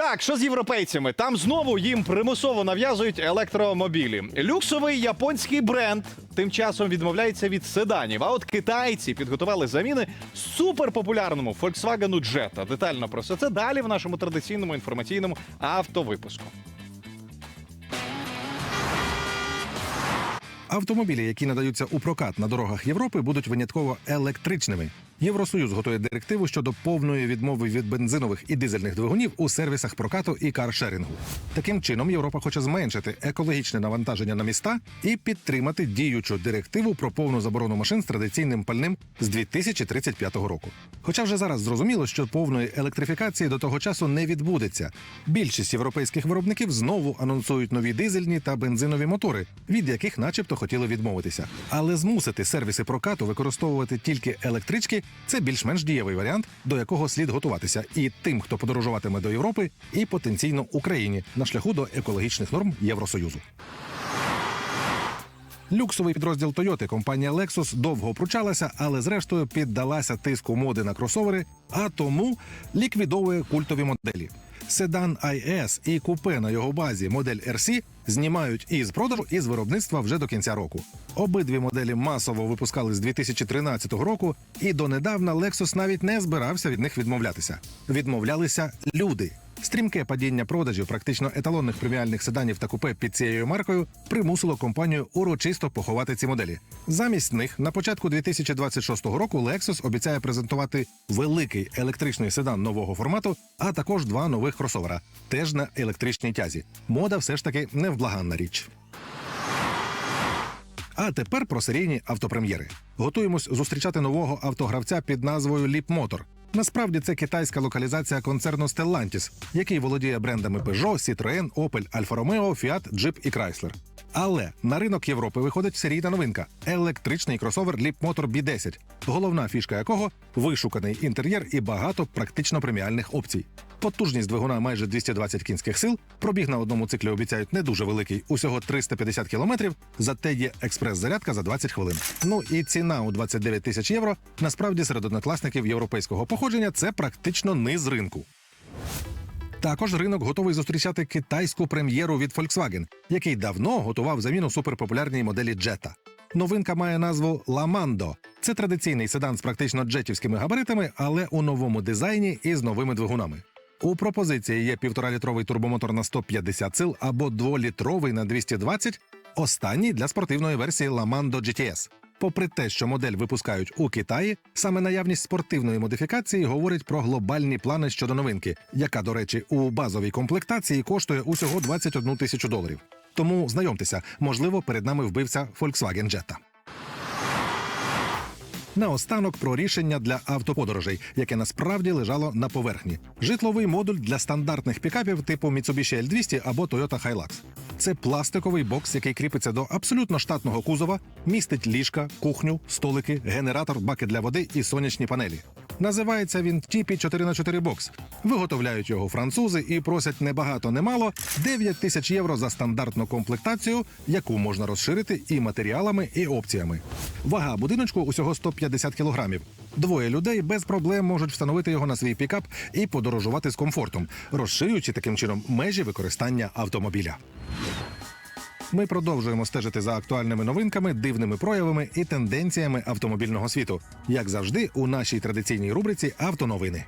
Так, що з європейцями? Там знову їм примусово нав'язують електромобілі. Люксовий японський бренд тим часом відмовляється від седанів. А от китайці підготували заміни суперпопулярному Volkswagen Jetta. Детально про все це далі в нашому традиційному інформаційному автовипуску. Автомобілі, які надаються у прокат на дорогах Європи, будуть винятково електричними. Євросоюз готує директиву щодо повної відмови від бензинових і дизельних двигунів у сервісах прокату і каршерінгу. Таким чином, Європа хоче зменшити екологічне навантаження на міста і підтримати діючу директиву про повну заборону машин з традиційним пальним з 2035 року. Хоча вже зараз зрозуміло, що повної електрифікації до того часу не відбудеться. Більшість європейських виробників знову анонсують нові дизельні та бензинові мотори, від яких, начебто, хотіли відмовитися. Але змусити сервіси прокату використовувати тільки електрички це більш-менш дієвий варіант, до якого слід готуватися і тим, хто подорожуватиме до Європи, і потенційно Україні на шляху до екологічних норм Євросоюзу. Люксовий підрозділ Toyota компанія Lexus довго пручалася, але зрештою піддалася тиску моди на кросовери, а тому ліквідовує культові моделі. Седан IS і купе на його базі модель RC знімають із продажу і з виробництва вже до кінця року. Обидві моделі масово випускали з 2013 року, і донедавна Lexus навіть не збирався від них відмовлятися. Відмовлялися люди. Стрімке падіння продажів практично еталонних преміальних седанів та купе під цією маркою примусило компанію урочисто поховати ці моделі. Замість них на початку 2026 року Lexus обіцяє презентувати великий електричний седан нового формату, а також два нових кросовера, теж на електричній тязі. Мода все ж таки невблаганна річ. А тепер про серійні автопрем'єри. Готуємось зустрічати нового автогравця під назвою Ліпмотор. Насправді це китайська локалізація концерну Stellantis, який володіє брендами Peugeot, Citroën, Opel, Alfa Romeo, Fiat, Jeep і Chrysler. Але на ринок Європи виходить серійна новинка електричний кросовер Leapmotor B10, головна фішка якого вишуканий інтер'єр і багато практично преміальних опцій. Потужність двигуна майже 220 кінських сил. Пробіг на одному циклі обіцяють не дуже великий, усього 350 кілометрів. Зате є експрес-зарядка за 20 хвилин. Ну і ціна у 29 тисяч євро. Насправді серед однокласників європейського походження це практично низ ринку. Також ринок готовий зустрічати китайську прем'єру від Volkswagen, який давно готував заміну суперпопулярній моделі Jetta. Новинка має назву Lamando. Це традиційний седан з практично джетівськими габаритами, але у новому дизайні і з новими двигунами. У пропозиції є півторалітровий турбомотор на 150 сил або дволітровий на 220, останній для спортивної версії Lamando GTS. Попри те, що модель випускають у Китаї, саме наявність спортивної модифікації говорить про глобальні плани щодо новинки, яка, до речі, у базовій комплектації коштує усього 21 тисячу доларів. Тому знайомтеся, можливо, перед нами вбивця Volkswagen Jetta. Наостанок про рішення для автоподорожей, яке насправді лежало на поверхні. Житловий модуль для стандартних пікапів типу Mitsubishi L200 або Toyota Hilux. Це пластиковий бокс, який кріпиться до абсолютно штатного кузова, містить ліжка, кухню, столики, генератор, баки для води і сонячні панелі. Називається він TP 4х4 бокс. Виготовляють його французи і просять небагато немало 9 тисяч євро за стандартну комплектацію, яку можна розширити і матеріалами, і опціями. Вага будиночку усього 150 кілограмів. Двоє людей без проблем можуть встановити його на свій пікап і подорожувати з комфортом, розширюючи таким чином межі використання автомобіля. Ми продовжуємо стежити за актуальними новинками, дивними проявами і тенденціями автомобільного світу, як завжди, у нашій традиційній рубриці Автоновини.